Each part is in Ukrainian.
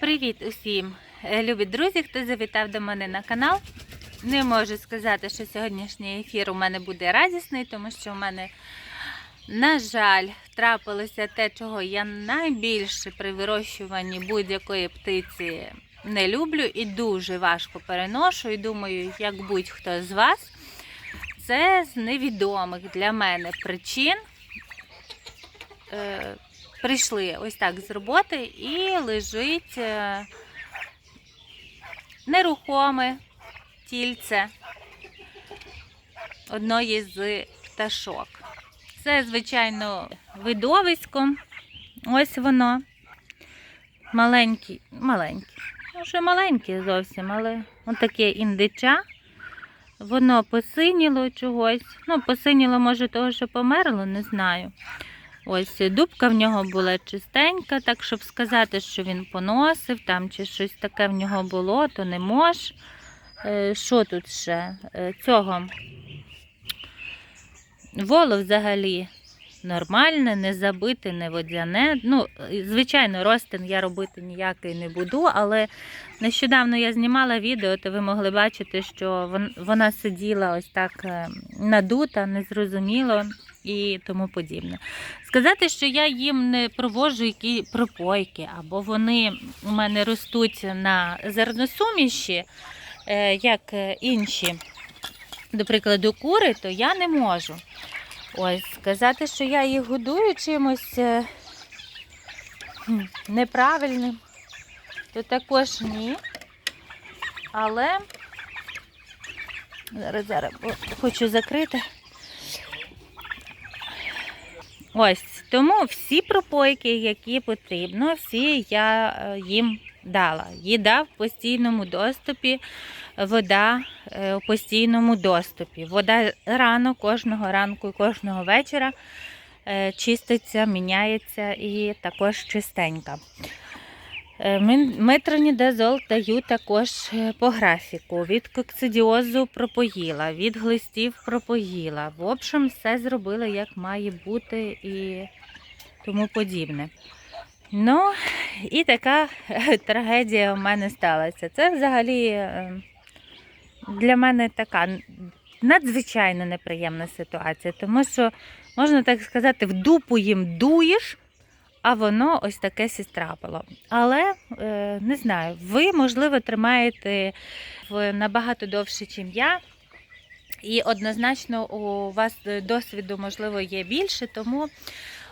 Привіт усім, е, любі друзі, хто завітав до мене на канал. Не можу сказати, що сьогоднішній ефір у мене буде радісний, тому що у мене, на жаль, трапилося те, чого я найбільше при вирощуванні будь-якої птиці не люблю і дуже важко переношу. І думаю, як будь-хто з вас, це з невідомих для мене причин. Прийшли ось так з роботи і лежить е, нерухоме тільце одної з пташок. Це, звичайно, видовисько. Ось воно. Маленький, маленький. Ну, ще маленький зовсім, але отаке індича. Воно посиніло чогось. Ну, посиніло, може, того, що померло, не знаю. Ось дубка в нього була чистенька, так щоб сказати, що він поносив там чи щось таке в нього було, то не мож. Е, Що тут ще? Е, Цього воло взагалі нормальне, не забите, не водяне. Ну, звичайно, ростин я робити ніякий не буду, але нещодавно я знімала відео, то ви могли бачити, що вона сиділа ось так е, надута, незрозуміло і тому подібне. Сказати, що я їм не проводжу які пропойки, або вони у мене ростуть на зерносуміші, е, як е, інші, до прикладу, кури, то я не можу. Ось, сказати, що я їх годую чимось е, неправильним, то також ні. Але зараз, зараз хочу закрити. Ось, тому всі пропойки, які потрібно, всі я е, їм дала. Їда в постійному доступі, вода в постійному доступі. Вода рано, кожного ранку і кожного вечора е, чиститься, міняється і також чистенька. Е, Метронідазол даю також е, по графіку. Від коксидіозу пропоїла, від глистів пропоїла. В общем, все зробила як має бути і тому подібне. Ну, і така е, трагедія у мене сталася. Це взагалі для мене така надзвичайно неприємна ситуація, тому що, можна так сказати, в дупу їм дуєш, а воно ось таке сістрапило. Але е, не знаю, ви, можливо, тримаєте в набагато довше, ніж я. І однозначно у вас досвіду, можливо, є більше, тому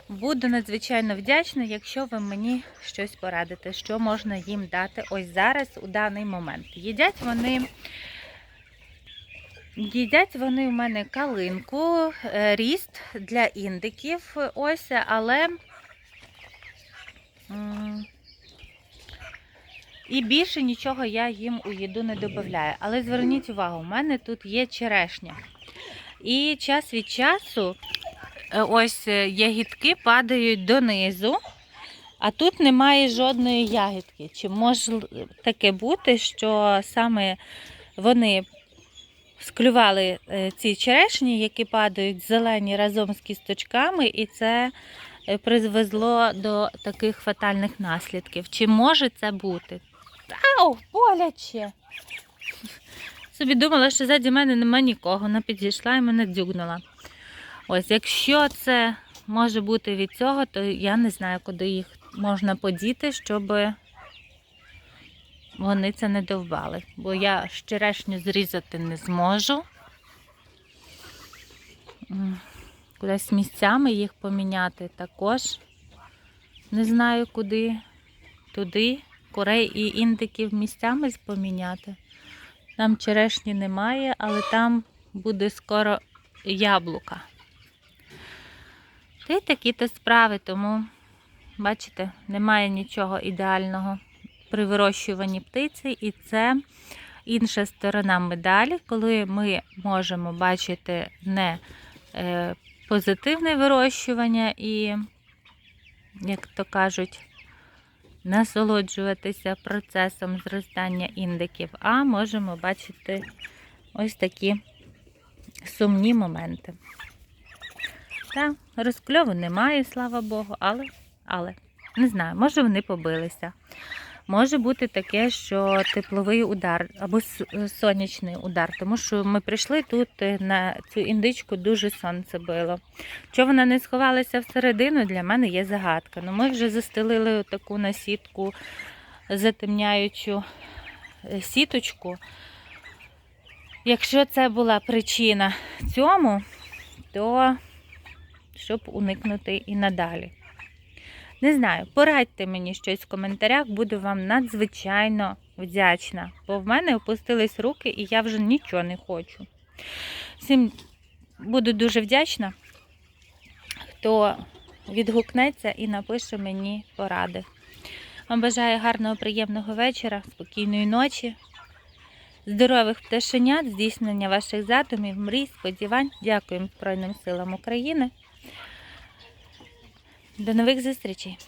буду надзвичайно вдячна, якщо ви мені щось порадите, що можна їм дати ось зараз, у даний момент. Їдять вони. Їдять вони в мене калинку, е, ріст для індиків, ось, але і більше нічого я їм у їду не додаю. Але зверніть увагу, у мене тут є черешня. І час від часу е, ось е, ягідки падають донизу, а тут немає жодної ягідки. Чи може таке бути, що саме вони склювали е, ці черешні, які падають зелені разом з кісточками, і це е, призвезло до таких фатальних наслідків. Чи може це бути? Ау, боляче! Собі думала, що ззаді мене нема нікого. Вона підійшла і мене дзюгнула. Ось, якщо це може бути від цього, то я не знаю, куди їх можна подіти, щоб вони це не довбали. Бо я черешню зрізати не зможу. Кудись місцями їх поміняти також. Не знаю куди. Туди. Курей і індиків місцями поміняти. Там черешні немає, але там буде скоро яблука. Та й такі-то справи, тому, бачите, немає нічого ідеального при вирощуванні птиці, і це інша сторона медалі, коли ми можемо бачити не е, позитивне вирощування і, як то кажуть, насолоджуватися процесом зростання індиків, а можемо бачити ось такі сумні моменти. Та, розкльову немає, слава Богу, але, але не знаю, може вони побилися. Може бути таке, що тепловий удар або е, сонячний удар, тому що ми прийшли тут е, на цю індичку дуже сонце било. Чого вона не сховалася всередину, для мене є загадка. Ну, ми вже застелили таку насітку затемняючу е, сіточку. Якщо це була причина цьому, то щоб уникнути і надалі. Не знаю, порадьте мені щось в коментарях, буду вам надзвичайно вдячна, бо в мене опустились руки і я вже нічого не хочу. Всім буду дуже вдячна, хто відгукнеться і напише мені поради. Вам бажаю гарного, приємного вечора, спокійної ночі, здорових пташенят, здійснення ваших задумів, мрій, сподівань. Дякуємо Збройним силам України. До нових зустрічей!